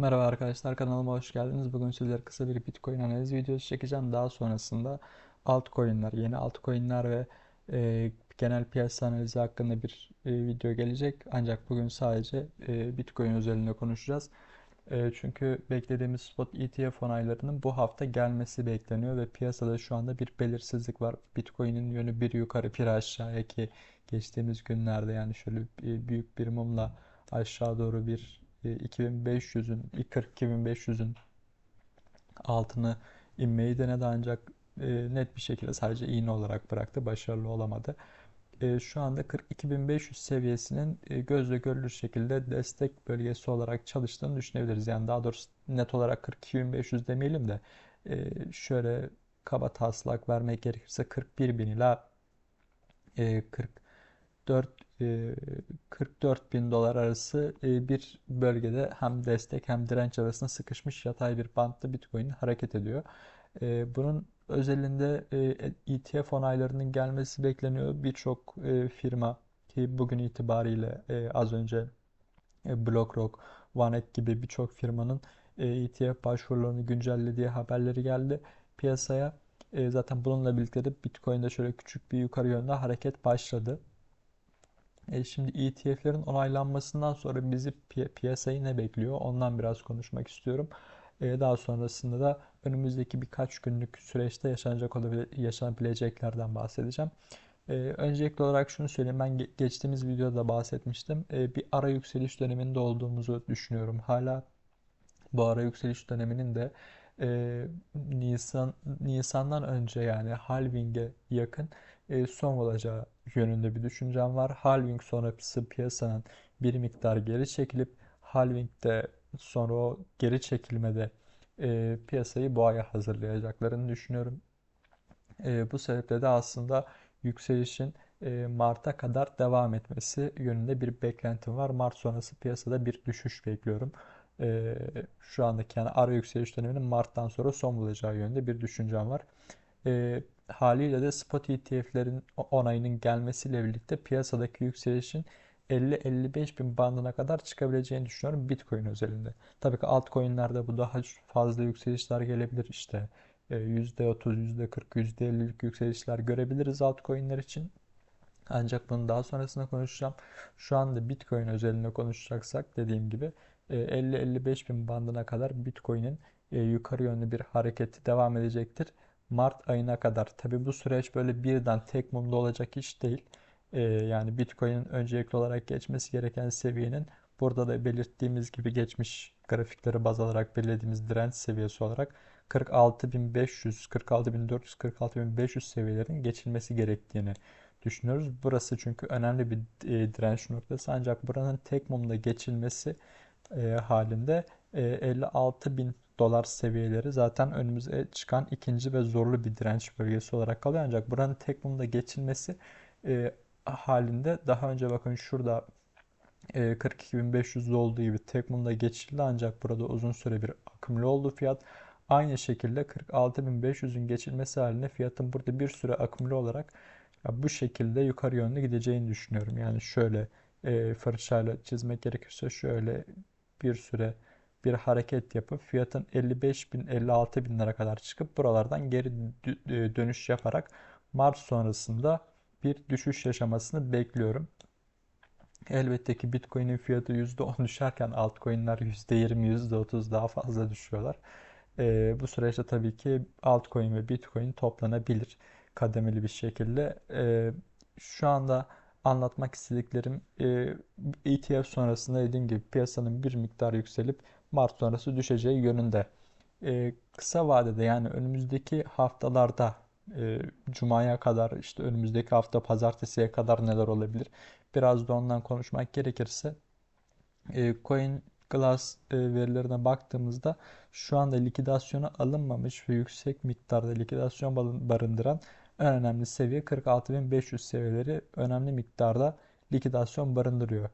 Merhaba arkadaşlar kanalıma hoş geldiniz. Bugün sizlere kısa bir Bitcoin analiz videosu çekeceğim. Daha sonrasında altcoin'ler, yeni altcoin'ler ve e, genel piyasa analizi hakkında bir e, video gelecek. Ancak bugün sadece e, Bitcoin özelinde konuşacağız. E, çünkü beklediğimiz spot ETF onaylarının bu hafta gelmesi bekleniyor ve piyasada şu anda bir belirsizlik var. Bitcoin'in yönü bir yukarı bir aşağıya ki geçtiğimiz günlerde yani şöyle e, büyük bir mumla aşağı doğru bir 2500'ün 42.500'ün altını inmeyi denedi ancak e, net bir şekilde sadece iğne olarak bıraktı. Başarılı olamadı. E, şu anda 42.500 seviyesinin e, gözle görülür şekilde destek bölgesi olarak çalıştığını düşünebiliriz. Yani daha doğrusu net olarak 42.500 demeyelim de şöyle kaba taslak vermek gerekirse 41.000 ila 40 4 44 bin dolar arası e, bir bölgede hem destek hem direnç arasında sıkışmış yatay bir bantta Bitcoin hareket ediyor. E, bunun özelinde ETF onaylarının gelmesi bekleniyor. Birçok e, firma ki bugün itibariyle az önce BlackRock, Vanek gibi birçok firmanın ETF başvurularını güncellediği haberleri geldi piyasaya. Zaten bununla birlikte de Bitcoin'de şöyle küçük bir yukarı yönde hareket başladı. E, şimdi ETF'lerin onaylanmasından sonra bizi pi piyasayı ne bekliyor? Ondan biraz konuşmak istiyorum. E, daha sonrasında da önümüzdeki birkaç günlük süreçte yaşanacak yaşanabileceklerden bahsedeceğim. E, öncelikli olarak şunu söyleyeyim. Ben geçtiğimiz videoda bahsetmiştim. E, bir ara yükseliş döneminde olduğumuzu düşünüyorum. Hala bu ara yükseliş döneminin de e, Nisan Nisan'dan önce yani halving'e yakın e, son olacağı yönünde bir düşüncem var. Halving sonrası piyasanın bir miktar geri çekilip halving'de sonra o geri çekilmede e, piyasayı boğaya hazırlayacaklarını düşünüyorum. E, bu sebeple de aslında yükselişin e, Mart'a kadar devam etmesi yönünde bir beklentim var. Mart sonrası piyasada bir düşüş bekliyorum. E, şu andaki yani ara yükseliş döneminin Mart'tan sonra son bulacağı yönünde bir düşüncem var. E, haliyle de spot ETF'lerin onayının gelmesiyle birlikte piyasadaki yükselişin 50-55 bin bandına kadar çıkabileceğini düşünüyorum Bitcoin özelinde. Tabii ki altcoin'lerde bu daha fazla yükselişler gelebilir işte. %30, %40, %50'lik yükselişler görebiliriz altcoin'ler için. Ancak bunu daha sonrasında konuşacağım. Şu anda Bitcoin özelinde konuşacaksak dediğim gibi 50-55 e, bin bandına kadar Bitcoin'in e, yukarı yönlü bir hareketi devam edecektir. Mart ayına kadar. Tabi bu süreç böyle birden tek mumda olacak iş değil. Ee, yani Bitcoin'in öncelikli olarak geçmesi gereken seviyenin burada da belirttiğimiz gibi geçmiş grafikleri baz alarak belirlediğimiz direnç seviyesi olarak 46.500, 46.400, 46.500 seviyelerin geçilmesi gerektiğini düşünüyoruz. Burası çünkü önemli bir e, direnç noktası ancak buranın tek mumda geçilmesi e, halinde e, 56.000 dolar seviyeleri zaten önümüze çıkan ikinci ve zorlu bir direnç bölgesi olarak kalıyor. Ancak buranın tek mumda geçilmesi e, halinde daha önce bakın şurada e, 42.500 olduğu gibi tek mumda geçildi ancak burada uzun süre bir akımlı oldu fiyat. Aynı şekilde 46.500'ün geçilmesi halinde fiyatın burada bir süre akımlı olarak bu şekilde yukarı yönlü gideceğini düşünüyorum. Yani şöyle e, fırçayla çizmek gerekirse şöyle bir süre bir hareket yapıp fiyatın 55 bin 56 binlere kadar çıkıp buralardan geri e, dönüş yaparak Mart sonrasında bir düşüş yaşamasını bekliyorum. Elbette ki Bitcoin'in fiyatı %10 düşerken altcoin'ler %20, %30 daha fazla düşüyorlar. E, bu süreçte tabii ki altcoin ve Bitcoin toplanabilir kademeli bir şekilde. E, şu anda anlatmak istediklerim e, ETF sonrasında dediğim gibi piyasanın bir miktar yükselip Mart sonrası düşeceği yönünde. E, kısa vadede yani önümüzdeki haftalarda e, Cuma'ya kadar işte önümüzdeki hafta Pazartesi'ye kadar neler olabilir? Biraz da ondan konuşmak gerekirse e, Coin Glass e, verilerine baktığımızda şu anda likidasyona alınmamış ve yüksek miktarda likidasyon barındıran en önemli seviye 46.500 seviyeleri önemli miktarda likidasyon barındırıyor.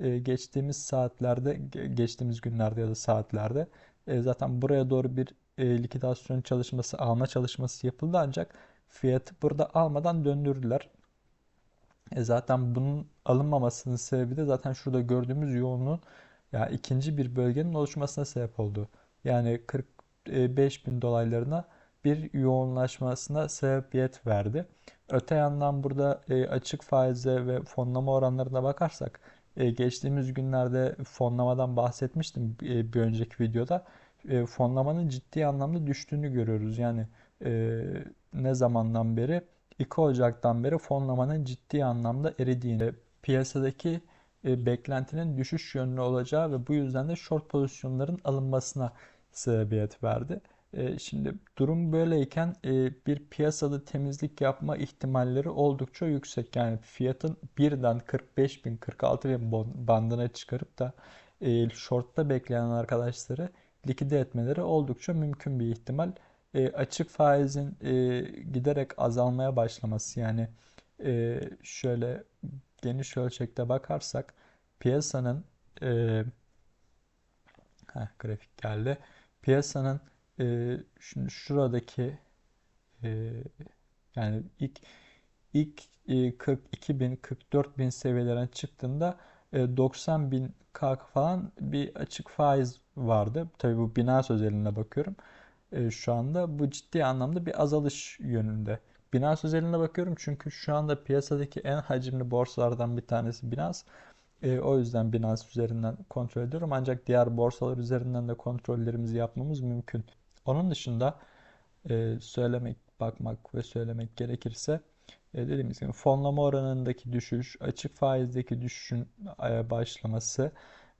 Ee, geçtiğimiz saatlerde, geçtiğimiz günlerde ya da saatlerde e, zaten buraya doğru bir e, likidasyon çalışması, alma çalışması yapıldı ancak fiyatı burada almadan döndürdüler. E zaten bunun alınmamasının sebebi de zaten şurada gördüğümüz yoğunluğun ya ikinci bir bölgenin oluşmasına sebep oldu. Yani 45 bin dolaylarına bir yoğunlaşmasına sebebiyet verdi. Öte yandan burada e, açık faize ve fonlama oranlarına bakarsak e, geçtiğimiz günlerde fonlamadan bahsetmiştim e, bir önceki videoda. E, fonlamanın ciddi anlamda düştüğünü görüyoruz. Yani ne zamandan beri 2 Ocak'tan beri fonlamanın ciddi anlamda eridiğini, piyasadaki beklentinin düşüş yönlü olacağı ve bu yüzden de short pozisyonların alınmasına sebebiyet verdi. E, şimdi durum böyleyken e, bir piyasada temizlik yapma ihtimalleri oldukça yüksek. Yani fiyatın birden 45 bin 46 bin bandına çıkarıp da e, shortta bekleyen arkadaşları likide etmeleri oldukça mümkün bir ihtimal. Açık faizin giderek azalmaya başlaması yani şöyle geniş ölçekte bakarsak piyasanın heh, grafik geldi. Piyasanın e, şimdi şuradaki e, yani ilk ilk e, 42 bin 44 bin seviyelerine çıktığında e, 90 bin kalk falan bir açık faiz vardı. Tabii bu Binance özelinde bakıyorum. E, şu anda bu ciddi anlamda bir azalış yönünde. Binance özelinde bakıyorum çünkü şu anda piyasadaki en hacimli borsalardan bir tanesi Binance. E, o yüzden Binance üzerinden kontrol ediyorum. Ancak diğer borsalar üzerinden de kontrollerimizi yapmamız mümkün. Onun dışında e, söylemek, bakmak ve söylemek gerekirse e, dediğimiz gibi fonlama oranındaki düşüş, açık faizdeki düşüşün e, başlaması.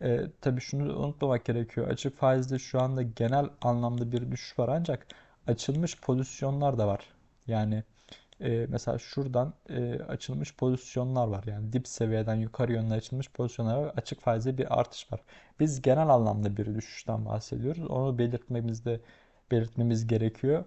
E, tabii şunu unutmamak gerekiyor. Açık faizde şu anda genel anlamda bir düşüş var ancak açılmış pozisyonlar da var. Yani e, mesela şuradan e, açılmış pozisyonlar var. Yani dip seviyeden yukarı yönde açılmış pozisyonlar var. Açık faizde bir artış var. Biz genel anlamda bir düşüşten bahsediyoruz. Onu belirtmemizde belirtmemiz gerekiyor.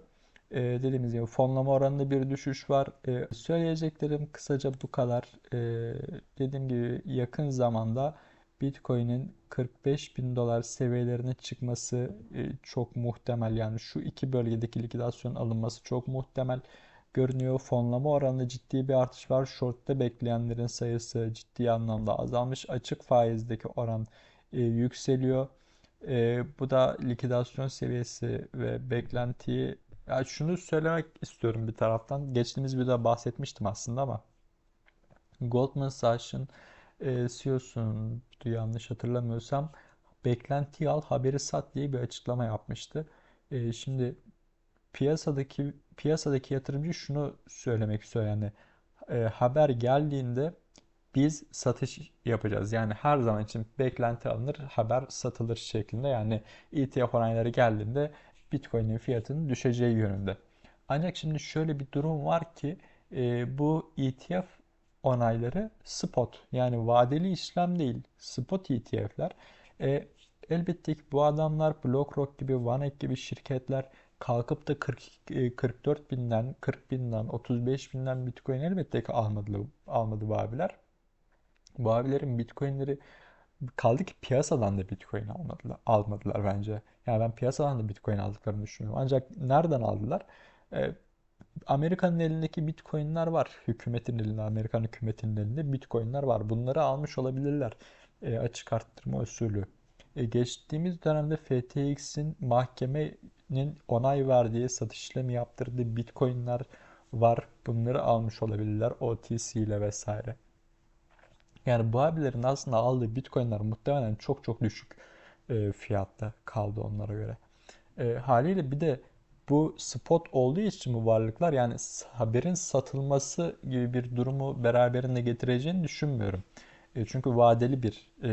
Ee, dediğimiz gibi fonlama oranında bir düşüş var. Ee, söyleyeceklerim kısaca bu kadar. Ee, dediğim gibi yakın zamanda Bitcoin'in 45 bin dolar seviyelerine çıkması e, çok muhtemel. Yani şu iki bölgedeki likidasyon alınması çok muhtemel görünüyor. Fonlama oranında ciddi bir artış var. Short'ta bekleyenlerin sayısı ciddi anlamda azalmış. Açık faizdeki oran e, yükseliyor. E, bu da likidasyon seviyesi ve beklentiyi ya şunu söylemek istiyorum bir taraftan. Geçtiğimiz videoda bahsetmiştim aslında ama Goldman Sachs'ın e, CEO'sunun yanlış hatırlamıyorsam beklentiyi al haberi sat diye bir açıklama yapmıştı. E, şimdi piyasadaki piyasadaki yatırımcı şunu söylemek istiyor yani e, haber geldiğinde biz satış yapacağız. Yani her zaman için beklenti alınır, haber satılır şeklinde. Yani ETF onayları geldiğinde Bitcoin'in fiyatının düşeceği yönünde. Ancak şimdi şöyle bir durum var ki e, bu ETF onayları spot yani vadeli işlem değil spot ETF'ler. E, elbette ki bu adamlar BlackRock gibi, Vanek gibi şirketler kalkıp da 40, 44 e, binden, 40 binden, 35 binden Bitcoin elbette ki almadı, almadı bu. Bu abilerin Bitcoin'leri kaldı ki piyasadan da Bitcoin almadılar, almadılar bence. Yani ben piyasadan da Bitcoin aldıklarını düşünüyorum. Ancak nereden aldılar? Ee, Amerika'nın elindeki Bitcoin'ler var. Hükümetin elinde, Amerikan hükümetinin elinde Bitcoin'ler var. Bunları almış olabilirler. E, açık arttırma usulü. E, geçtiğimiz dönemde FTX'in mahkemenin onay verdiği, satış işlemi yaptırdığı Bitcoin'ler var. Bunları almış olabilirler OTC ile vesaire. Yani bu abilerin aslında aldığı bitcoinler muhtemelen çok çok düşük e, fiyatta kaldı onlara göre. E, haliyle bir de bu spot olduğu için bu varlıklar yani haberin satılması gibi bir durumu beraberinde getireceğini düşünmüyorum. E, çünkü vadeli bir e,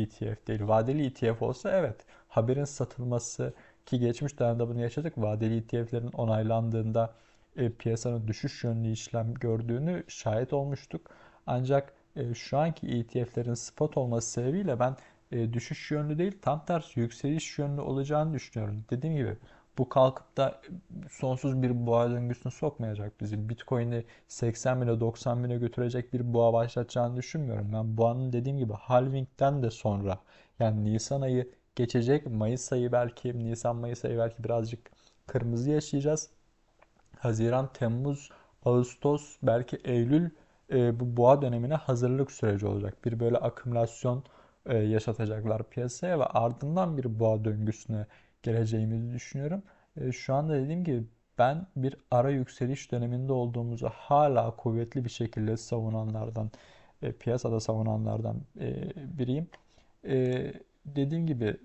ETF değil. Vadeli ETF olsa evet haberin satılması ki geçmiş dönemde bunu yaşadık. Vadeli ETF'lerin onaylandığında e, piyasanın düşüş yönlü işlem gördüğünü şahit olmuştuk. Ancak e, şu anki ETF'lerin spot olması sebebiyle ben e, düşüş yönlü değil tam tersi yükseliş yönlü olacağını düşünüyorum. Dediğim gibi bu kalkıp da sonsuz bir boğa döngüsünü sokmayacak bizi. Bitcoin'i 80 bine 90 bine götürecek bir boğa başlatacağını düşünmüyorum. Ben boğanın dediğim gibi halvingden de sonra yani Nisan ayı geçecek. Mayıs ayı belki Nisan Mayıs ayı belki birazcık kırmızı yaşayacağız. Haziran, Temmuz, Ağustos belki Eylül e, bu boğa dönemine hazırlık süreci olacak. Bir böyle akümülasyon e, yaşatacaklar piyasaya ve ardından bir boğa döngüsüne geleceğimizi düşünüyorum. E, şu anda dediğim gibi ben bir ara yükseliş döneminde olduğumuzu hala kuvvetli bir şekilde savunanlardan, e, piyasada savunanlardan biriyim. Dediğim gibi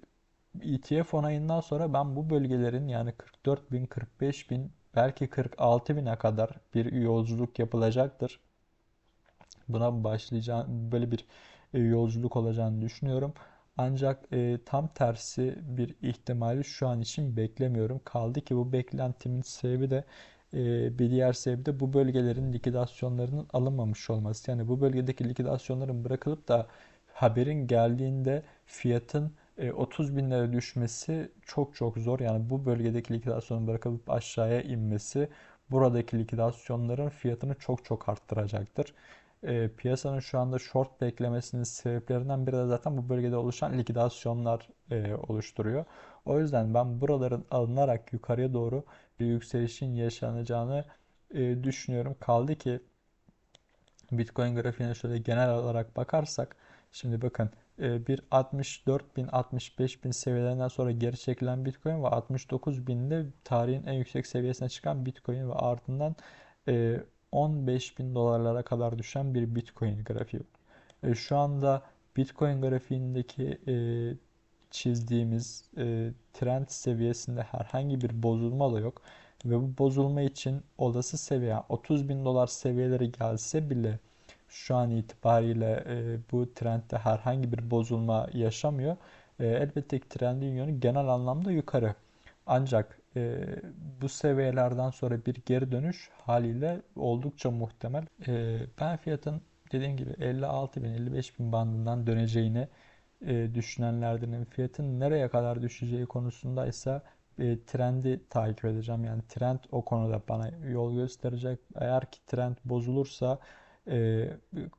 ETF onayından sonra ben bu bölgelerin yani 44 bin, 45 bin, belki 46 bine kadar bir yolculuk yapılacaktır. Buna başlayacağım böyle bir e, yolculuk olacağını düşünüyorum. Ancak e, tam tersi bir ihtimali şu an için beklemiyorum. Kaldı ki bu beklentimin sebebi de e, bir diğer sebebi de bu bölgelerin likidasyonlarının alınmamış olması. Yani bu bölgedeki likidasyonların bırakılıp da haberin geldiğinde fiyatın 30 e, bin lira düşmesi çok çok zor. Yani bu bölgedeki likidasyonun bırakılıp aşağıya inmesi buradaki likidasyonların fiyatını çok çok arttıracaktır. E, piyasanın şu anda short beklemesinin sebeplerinden biri de zaten bu bölgede oluşan likidasyonlar e, oluşturuyor. O yüzden ben buraların alınarak yukarıya doğru bir yükselişin yaşanacağını e, düşünüyorum. Kaldı ki Bitcoin grafiğine şöyle genel olarak bakarsak şimdi bakın e, bir 64 bin 65 bin seviyelerinden sonra geri çekilen Bitcoin ve 69 binde tarihin en yüksek seviyesine çıkan Bitcoin ve ardından 15 e, bin dolarlara kadar düşen bir Bitcoin grafiği. E, şu anda Bitcoin grafiğindeki çizdiğimiz trend seviyesinde herhangi bir bozulma da yok. Ve bu bozulma için olası seviye 30 bin dolar seviyeleri gelse bile şu an itibariyle e, bu trendde herhangi bir bozulma yaşamıyor. E, elbette ki trendin yönü genel anlamda yukarı. Ancak e, bu seviyelerden sonra bir geri dönüş haliyle oldukça muhtemel. E, ben fiyatın dediğim gibi 56 bin 55 bin bandından döneceğini e, düşünenlerdenim. Fiyatın nereye kadar düşeceği konusunda ise e, trendi takip edeceğim. Yani trend o konuda bana yol gösterecek. Eğer ki trend bozulursa e,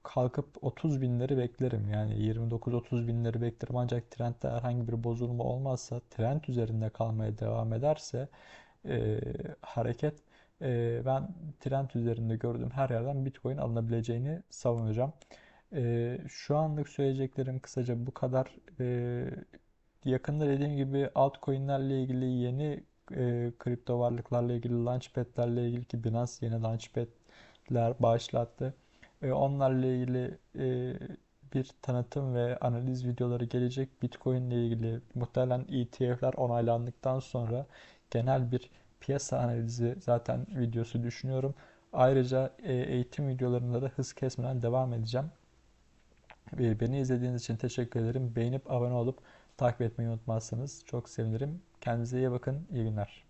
kalkıp 30 binleri beklerim. Yani 29-30 binleri beklerim. Ancak trendde herhangi bir bozulma olmazsa, trend üzerinde kalmaya devam ederse e, hareket e, ben trend üzerinde gördüğüm her yerden Bitcoin alınabileceğini savunacağım. E, şu anlık söyleyeceklerim kısaca bu kadar. E, yakında dediğim gibi altcoin'lerle ilgili yeni e, kripto varlıklarla ilgili launchpad'lerle ilgili ki Binance yeni launchpad'ler Onlarla ilgili e, bir tanıtım ve analiz videoları gelecek. Bitcoin ile ilgili muhtemelen ETF'ler onaylandıktan sonra genel bir piyasa analizi zaten videosu düşünüyorum. Ayrıca e, eğitim videolarında da hız kesmeden devam edeceğim. Beni izlediğiniz için teşekkür ederim. Beğenip abone olup takip etmeyi unutmazsanız çok sevinirim. Kendinize iyi bakın. İyi günler.